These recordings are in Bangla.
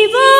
জীবন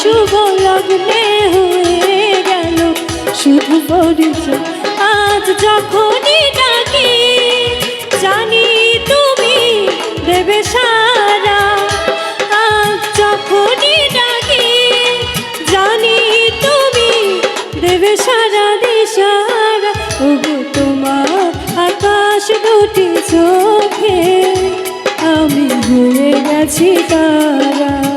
শুভ লগ্নে হয়ে গেল। শুধু পরিচয় আজ যখনই ডাকি, জানি তুমি দেবে সারা। আজ যখনই ডাকি, জানি তুমি দেবে সারা দিশারা। ওগো, তোমার আকাশ দুটি চোখে আমি হয়ে গেছি তারা।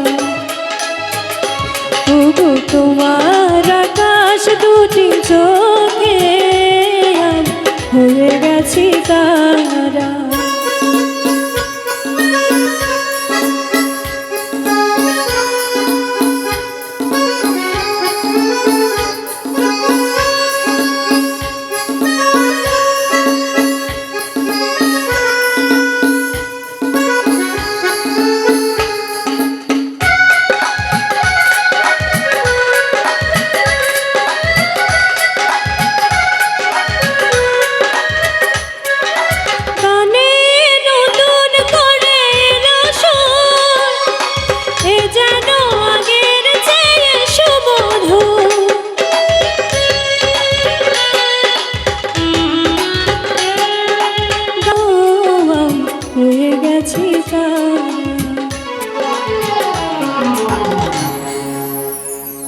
হয়ে গেছি তারা গাওয়া হয়ে গেছি তারা